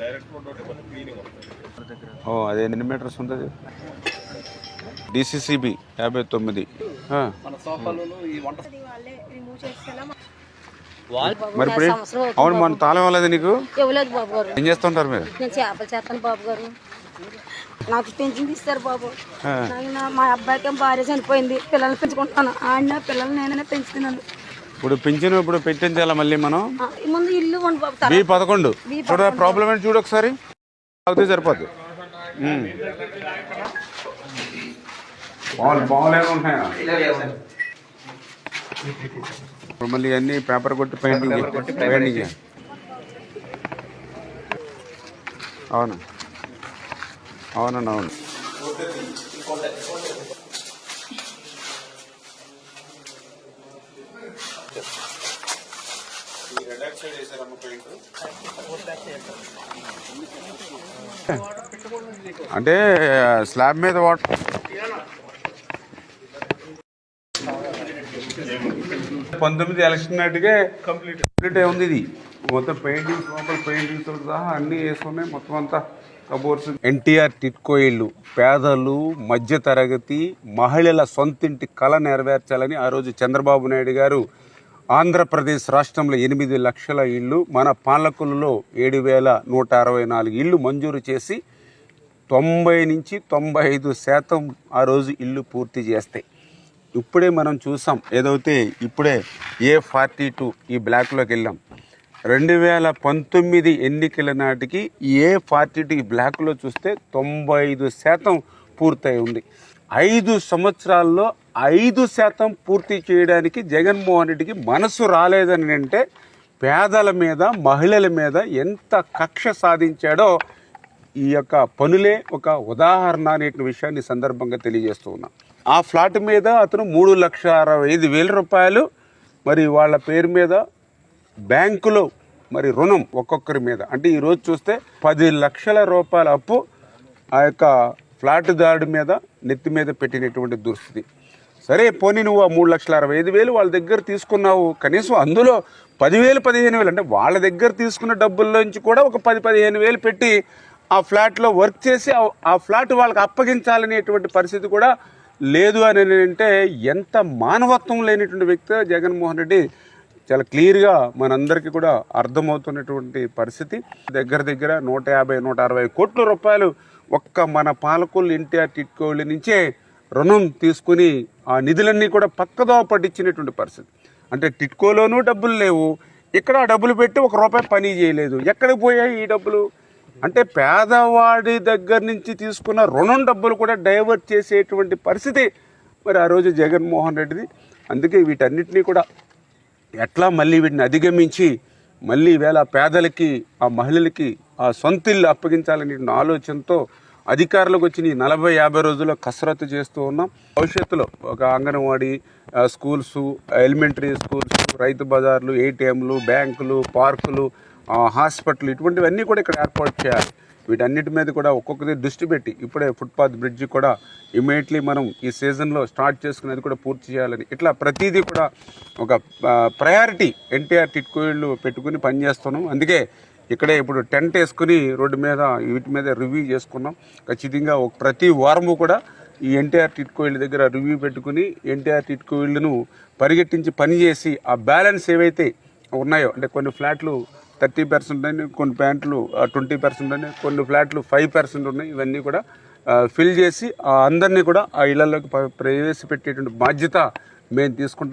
Direct road cleaning ఓ అదే ఎన్ని metres ఉంటుంది? డిసిసిబి యాభై తొమ్మిది. మరి అవును మన తాళం ఇవ్వలేదు నీకు? ఇవ్వలేదు బాబు గారు. ఏం చేస్తుంటారు మీరు? నేను చేపలు చేస్తాను బాబు గారు. నాకు పెంచింది ఇస్తారు బాబు. మా అబ్బాయికి భార్య చనిపోయింది. పిల్లల్ని పెంచుకుంటాను ఆడిన పిల్లల్ని నేనే పెంచుతున్నాను. ఇప్పుడు పింఛను ఇప్పుడు పెట్టించాలా మళ్ళీ మనం? ముందు ఇల్లు బి పదకొండు. చూడ ప్రాబ్లం ఏంటి చూడు ఒకసారి. అవుతే సరిపోద్ది. ఉమ్. బాల్ బాల్ ఏమి ఉన్నాయా ఇప్పుడు మళ్ళీ అన్ని పేపర్ కొట్టి పెయింటింగ్ పెయింటింగ్ అవును. అవునండి అవును. అంటే స్లాబ్ మీద వాటర్ పంతొమ్మిది ఎలక్షన్ నాటికే కంప్లీట్. కంప్లీట్ అయి ఉంది ఇది. మొత్తం పెయింటింగ్స్ లోపల పెయింటింగ్స్తో సహా అన్ని వేసుకున్నాయి. మొత్తం అంతా కబోర్డ్స్. ఎన్టీఆర్ టిట్కో పేదలు మధ్య తరగతి మహిళల సొంతింటి కళ నెరవేర్చాలని ఆ రోజు చంద్రబాబు నాయుడు గారు ఆంధ్రప్రదేశ్ రాష్ట్రంలో ఎనిమిది లక్షల ఇళ్ళు మన పాలకులలో ఏడు వేల నూట అరవై నాలుగు ఇళ్ళు మంజూరు చేసి తొంభై నుంచి తొంభై ఐదు శాతం ఆ రోజు ఇల్లు పూర్తి చేస్తాయి ఇప్పుడే మనం చూసాం ఏదైతే ఇప్పుడే ఏ ఫార్టీ టూ ఈ బ్లాక్లోకి వెళ్ళాం. రెండు వేల పంతొమ్మిది ఎన్నికల నాటికి ఏ ఫార్టీ టూ ఈ బ్లాక్లో చూస్తే తొంభై ఐదు శాతం పూర్తయి ఉంది. ఐదు సంవత్సరాల్లో ఐదు శాతం పూర్తి చేయడానికి జగన్మోహన్ రెడ్డికి మనసు రాలేదని అంటే పేదల మీద మహిళల మీద ఎంత కక్ష సాధించాడో ఈ యొక్క పనులే ఒక ఉదాహరణ అనేటి విషయాన్ని సందర్భంగా తెలియజేస్తూ ఉన్నా. ఆ ఫ్లాట్ మీద అతను మూడు లక్షల అరవై ఐదు వేల రూపాయలు మరి వాళ్ళ పేరు మీద బ్యాంకులో మరి రుణం ఒక్కొక్కరి మీద. అంటే ఈరోజు చూస్తే పది లక్షల రూపాయల అప్పు ఆ యొక్క ఫ్లాట్ దారుడి మీద నెత్తి మీద పెట్టినటువంటి దుస్థితి. సరే పోనీ నువ్వు ఆ మూడు లక్షల అరవై ఐదు వేలు వాళ్ళ దగ్గర తీసుకున్నావు. కనీసం అందులో పదివేలు పదిహేను వేలు అంటే వాళ్ళ దగ్గర తీసుకున్న డబ్బుల్లోంచి కూడా ఒక పది పదిహేను వేలు పెట్టి ఆ ఫ్లాట్లో వర్క్ చేసి ఆ- ఫ్లాట్ వాళ్ళకి అప్పగించాలనేటువంటి పరిస్థితి కూడా లేదు అని అంటే ఎంత మానవత్వం లేనటువంటి వ్యక్తి జగన్మోహన్ రెడ్డి చాలా క్లియర్గా మనందరికీ కూడా అర్థమవుతున్నటువంటి పరిస్థితి. దగ్గర దగ్గర నూట యాభై నూట అరవై కోట్ల రూపాయలు ఒక్క మన పాలకులు ఎన్టీఆర్ టిట్కోళ్ళ నుంచే రుణం తీసుకుని ఆ నిధులన్నీ కూడా పక్కదో పట్టించినటువంటి పరిస్థితి. అంటే టిట్కోలోనూ డబ్బులు లేవు. ఇక్కడ డబ్బులు పెట్టి ఒక రూపాయి పని చేయలేదు. ఎక్కడికి పోయాయి ఈ డబ్బులు? అంటే పేదవాడి దగ్గర నుంచి తీసుకున్న రుణం డబ్బులు కూడా డైవర్ట్ చేసేటువంటి పరిస్థితి మరి ఆ రోజు జగన్మోహన్ రెడ్డిది. అందుకే వీటన్నిటినీ కూడా ఎట్లా మళ్ళీ వీటిని అధిగమించి మళ్ళీ వేళ పేదలకి ఆ మహిళలకి ఆ సొంత ఇల్లు అప్పగించాలని ఆలోచనతో అధికారులకు వచ్చిన ఈ నలభై యాభై రోజుల్లో కసరత్తు చేస్తూ ఉన్నాం. భవిష్యత్తులో ఒక అంగన్వాడీ స్కూల్స్ ఎలిమెంటరీ స్కూల్స్ రైతు బజార్లు ఏటీఎంలు బ్యాంకులు పార్కులు హాస్పిటల్ ఇటువంటివన్నీ కూడా ఇక్కడ ఏర్పాటు చేయాలి. వీటన్నిటి మీద కూడా ఒక్కొక్కది దృష్టి పెట్టి ఇప్పుడే ఫుట్పాత్ బ్రిడ్జ్ కూడా ఇమీడియట్లీ మనం ఈ సీజన్లో స్టార్ట్ చేసుకునేది కూడా పూర్తి చేయాలని. ఇట్లా ప్రతిదీ కూడా ఒక ప్రయారిటీ ఎన్టీఆర్ టిట్కోళ్ళు పెట్టుకుని పనిచేస్తున్నాం. అందుకే ఇక్కడే ఇప్పుడు టెంట్ వేసుకుని రోడ్డు మీద వీటి మీద రివ్యూ చేసుకున్నాం. ఖచ్చితంగా ఒక ప్రతి వారము కూడా ఈ ఎన్టీఆర్ టిట్కో ఇళ్ళ దగ్గర రివ్యూ పెట్టుకుని ఎన్టీఆర్ టిట్కో ఇళ్ళను పరిగెట్టించి పనిచేసి ఆ బ్యాలెన్స్ ఏవైతే ఉన్నాయో అంటే కొన్ని ఫ్లాట్లు థర్టీ పర్సెంట్ అని కొన్ని ప్యాంట్లు ట్వంటీ పర్సెంట్ అని కొన్ని ఫ్లాట్లు ఫైవ్ పర్సెంట్ ఉన్నాయి. ఇవన్నీ కూడా ఫిల్ చేసి ఆ అందరినీ కూడా ఆ ఇళ్ళలోకి ప్రవేశపెట్టేటువంటి బాధ్యత మేము తీసుకుంటాం.